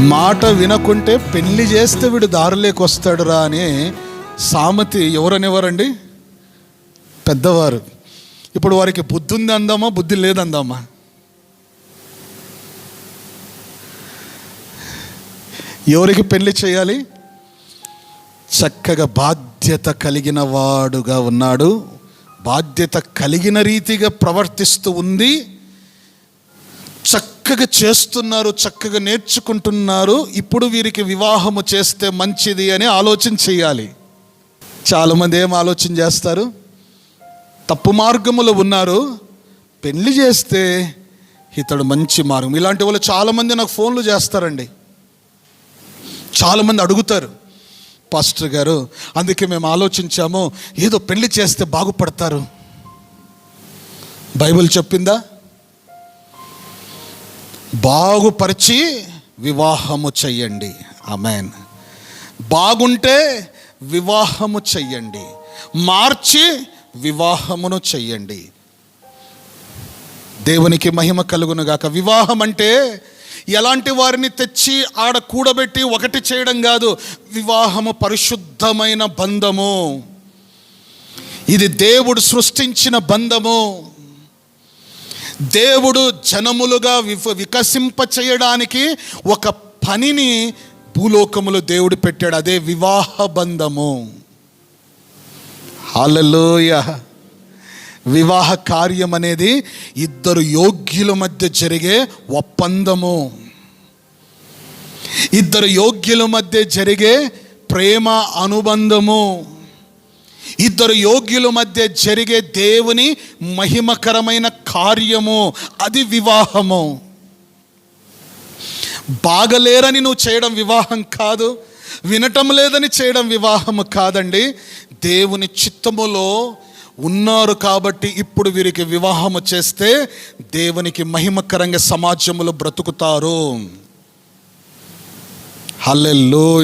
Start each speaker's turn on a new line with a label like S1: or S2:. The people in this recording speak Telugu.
S1: మాట వినకుంటే పెళ్ళి చేస్తే వీడు దారిలోకి వస్తాడురా అని సామెతి ఎవరనేవారండి? పెద్దవారు. ఇప్పుడు వారికి బుద్ధి ఉంది అందామా బుద్ధి లేదందామా? ఎవరికి పెళ్ళి చేయాలి? చక్కగా బాధ్యత కలిగిన వాడుగా ఉన్నాడు. బాధ్యత కలిగిన రీతిగా ప్రవర్తిస్తూ ఉంది. చక్కగా చేస్తున్నారు చక్కగా నేర్చుకుంటున్నారు ఇప్పుడు వీరికి వివాహము చేస్తే మంచిది అని ఆలోచన చేయాలి. చాలామంది ఏం ఆలోచన చేస్తారు? తప్పు మార్గములో ఉన్నారు పెళ్ళి చేస్తే ఇతడు మంచి మార్గం. ఇలాంటి వాళ్ళు చాలామంది నాకు ఫోన్లు చేస్తారండి. చాలామంది అడుగుతారు పాస్టర్ గారు అందుకే మేము ఆలోచించాము ఏదో పెళ్ళి చేస్తే బాగుపడతారు. బైబిల్ చెప్పిందా? బాగుపరిచి వివాహము చెయ్యండి. ఆమెన్. బాగుంటే వివాహము చెయ్యండి. మార్చి వివాహమును చెయ్యండి. దేవునికి మహిమ కలుగును గాక. వివాహం అంటే ఎలాంటి వారిని తెచ్చి ఆడ కూడబెట్టి ఒకటి చేయడం కాదు. వివాహము పరిశుద్ధమైన బంధము. ఇది దేవుడు సృష్టించిన బంధము. దేవుడు జనములుగా వికసింప చేయడానికి ఒక పనిని భూలోకములో దేవుడు పెట్టాడు అదే వివాహ బంధము. హలలోయ వివాహ కార్యం అనేది ఇద్దరు యోగ్యుల మధ్య జరిగే ఒప్పందము. ఇద్దరు యోగ్యుల మధ్య జరిగే ప్రేమ అనుబంధము. ఇద్దరు యోగ్యుల మధ్య జరిగే దేవుని మహిమకరమైన కార్యము అది వివాహము. బాగలేరని నువ్వు చేయడం వివాహం కాదు వినటం లేదని చేయడం వివాహము కాదండి. దేవుని చిత్తములో ఉన్నారు కాబట్టి ఇప్పుడు వీరికి వివాహము చేస్తే దేవునికి మహిమకరంగా సమాజములో బ్రతుకుతారు. హల్లెల్లో